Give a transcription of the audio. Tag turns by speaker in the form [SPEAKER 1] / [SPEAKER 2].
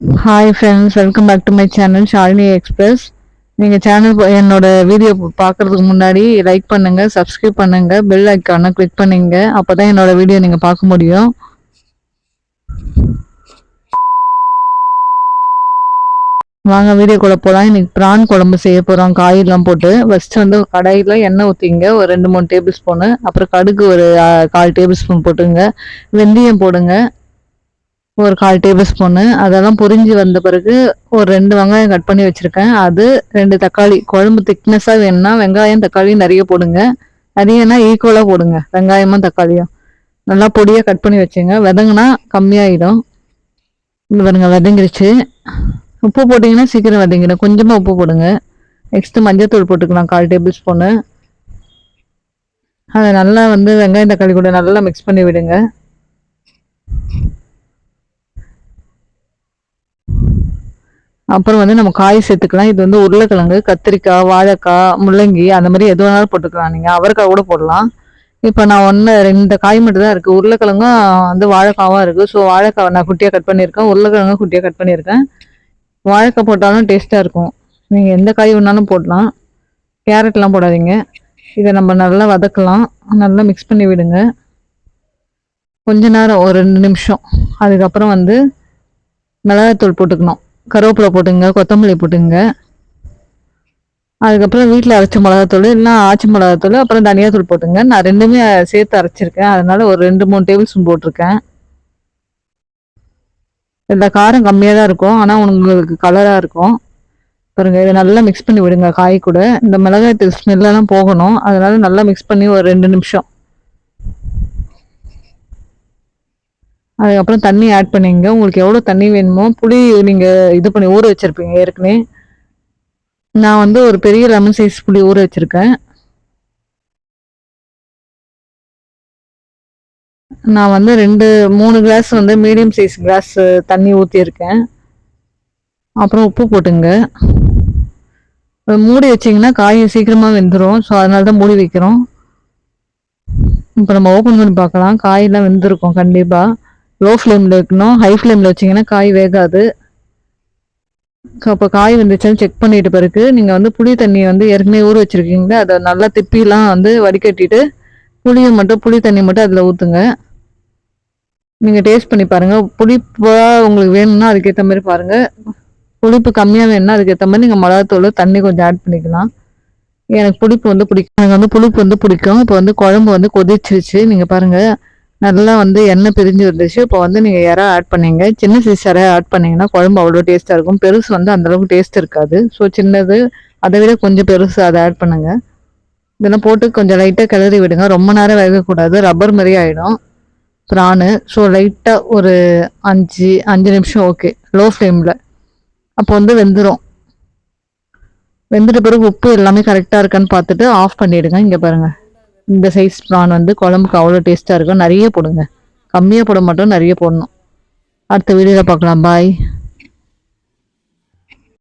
[SPEAKER 1] Hi friends welcome back to my channel Shalini express நீங்கள் channel என்னோட video பார்க்குறதுக்கு முன்னாடி லைக் பண்ணுங்கள் சப்ஸ்கிரைப் பண்ணுங்கள் பெல் ஐக்கானை கிளிக் பண்ணுங்க. அப்போ தான் என்னோட வீடியோ நீங்கள் பார்க்க முடியும். வாங்க வீடியோக்குள்ளே போகலாம் இன்றைக்கி ப்ரான் குழம்பு செய்ய போகிறோம் காயெல்லாம் போட்டு ஃபஸ்ட்டு வந்து கடாயில் எண்ணெய் ஊற்றிங்க ஒரு ரெண்டு மூணு டேபிள் ஸ்பூனு அப்புறம் கடுகு ஒரு கால் டேபிள் ஸ்பூன் போட்டுங்க. வெந்தயம் போடுங்க. ஒரு கால் டேபிள் ஸ்பூனு. அதெல்லாம் பொரிஞ்சு வந்த பிறகு ஒரு ரெண்டு வெங்காயம் கட் பண்ணி வச்சுருக்கேன். அது ரெண்டு தக்காளி. குழம்பு திக்னஸாக வேணும்னா வெங்காயம் தக்காளி நிறைய போடுங்க. நிறையனா ஈக்குவலாக போடுங்க. வெங்காயமும் தக்காளியும். நல்லா பொடியாக கட் பண்ணி வச்சுங்க. விதங்குனா கம்மியாயிடும். இது பாருங்க விதங்கிருச்சு. உப்பு போட்டிங்கன்னா சீக்கிரம் வதங்கிடும். கொஞ்சமாக உப்பு போடுங்க. நெக்ஸ்ட்டு மஞ்சத்தூள் போட்டுக்கலாம். கால் டேபிள் ஸ்பூனு. அதை நல்லா வந்து வெங்காயம் தக்காளி கூட நல்லா மிக்ஸ் பண்ணி விடுங்க. அப்புறம் வந்து நம்ம காய் சேர்த்துக்கலாம். இது வந்து உருளைக்கிழங்கு கத்திரிக்காய் வாழைக்காய் முள்ளங்கி அந்த மாதிரி எது வேணாலும் போட்டுக்கலாம். நீங்கள் அவரைக்காய் கூட போடலாம். இப்போ நான் ஒன்று ரெண்டு காய் மட்டும் தான் இருக்குது உருளைக்கிழங்கும் வந்து வாழைக்காவும் இருக்குது ஸோ வாழைக்காய் நான் குட்டியாக கட் பண்ணியிருக்கேன். உருளைக்கிழங்கும் குட்டியாக கட் பண்ணியிருக்கேன். வாழைக்காய் போட்டாலும் டேஸ்ட்டாக இருக்கும். நீங்கள் எந்த காய் வேணாலும் போடலாம். கேரட்லாம் போடாதீங்க. இதை நம்ம நல்லா வதக்கலாம். நல்லா மிக்ஸ் பண்ணி விடுங்க. கொஞ்ச நேரம் ஒரு ரெண்டு நிமிஷம். அதுக்கப்புறம் வந்து மிளகாத்தூள் போட்டுக்கணும். கருவேப்பிலை போட்டுங்க கொத்தமல்லி போட்டுங்க. அதுக்கப்புறம் வீட்டில் அரைச்ச மிளகாத்தூள் இல்லைன்னா ஆச்சி மிளகாத்தூள் அப்புறம் தனியாத்தூள் போட்டுங்க. நான் ரெண்டுமே சேர்த்து அரைச்சிருக்கேன். அதனால் ஒரு ரெண்டு மூணு டேபிள் ஸ்பூன் போட்டிருக்கேன். இதில் காரம் கம்மியாக தான் இருக்கும். ஆனால் உங்களுக்கு கலராக இருக்கும். பாருங்க இதை நல்லா மிக்ஸ் பண்ணி விடுங்க காய் கூட. இந்த மிளகாய் ஸ்மெல்லாம் போகணும். அதனால நல்லா மிக்ஸ் பண்ணி ஒரு ரெண்டு நிமிஷம். அதுக்கப்புறம் தண்ணி ஆட் பண்ணிங்க. உங்களுக்கு எவ்வளோ தண்ணி வேணுமோ புளி நீங்கள் இது பண்ணி ஊற வச்சுருப்பீங்க ஏற்கனவே. நான் வந்து ஒரு பெரிய லெமன் சைஸ் புளி ஊற வச்சுருக்கேன். நான் வந்து ரெண்டு மூணு கிளாஸ் வந்து மீடியம் சைஸ் கிளாஸ் தண்ணி ஊற்றியிருக்கேன் அப்புறம் உப்பு போட்டுங்க. மூடி வச்சிங்கன்னா காய் சீக்கிரமாக வெந்துடும் ஸோ அதனால தான் மூடி வைக்கிறோம். இப்போ நம்ம ஓப்பன் பண்ணி பார்க்கலாம். காயெல்லாம் வெந்திருக்கும் கண்டிப்பாக லோ ஃப்ளேமில் வைக்கணும் ஹை ஃப்ளேமில் வச்சிங்கன்னா காய் வேகாது. அப்போ காய் வந்துச்சான்னு செக் பண்ணிட்டு பிறகு நீங்கள் வந்து புளி தண்ணியை வந்து ஏற்கனவே ஊற வச்சுருக்கீங்களா அதை நல்லா திப்பிலாம் வந்து வடிகட்டிட்டு புளியை மட்டும் புளி தண்ணி மட்டும் அதில் ஊற்றுங்க நீங்கள் டேஸ்ட் பண்ணி பாருங்கள் புளிப்பாக உங்களுக்கு வேணும்னா அதுக்கேற்ற மாதிரி பாருங்கள் புளிப்பு கம்மியாக வேணும்னா அதுக்கேற்ற மாதிரி நீங்கள் மிளகாத்தூள் தண்ணி கொஞ்சம் ஆட் பண்ணிக்கலாம். எனக்கு புளிப்பு வந்து பிடிக்கும். எனக்கு வந்து புளிப்பு வந்து பிடிக்கும். இப்போ வந்து குழம்பு வந்து கொதிச்சிருச்சு. நீங்கள் பாருங்கள் நல்லா வந்து எண்ணெய் பிரிஞ்சு இருந்துச்சு. இப்போ வந்து நீங்கள் இறா ஆட் பண்ணீங்க. சின்ன சைஸ் இறா ஆட் பண்ணீங்கன்னா குழம்பு அவ்வளோ டேஸ்ட்டாக இருக்கும். பெருசு வந்து அந்தளவுக்கு டேஸ்ட் இருக்காது. ஸோ சின்னது அதை விட கொஞ்சம் பெருசு அதை ஆட் பண்ணுங்கள் இதெல்லாம் போட்டு கொஞ்சம் லைட்டாக கிளறி விடுங்க. ரொம்ப நேரம் வேகக்கூடாது. ரப்பர் மாதிரி ஆகிடும் ப்ரானு. ஸோ லைட்டாக ஒரு அஞ்சு அஞ்சு நிமிஷம் ஓகே லோ. ஃப்ளேமில் அப்போ வந்து வெந்துடும் வெந்துட்ட பிறகு உப்பு எல்லாமே கரெக்டாக இருக்கான்னு பார்த்துட்டு ஆஃப் பண்ணிவிடுங்க இங்கே பாருங்கள் இந்த சைஸ் ப்ரான் வந்து குழம்புக்கு அவ்வளோ டேஸ்ட்டாக இருக்கும். நிறைய போடுங்க. கம்மியாக போட மாட்டோம் நிறைய போடணும். அடுத்த வீடியோவில் பார்க்கலாம். பாய்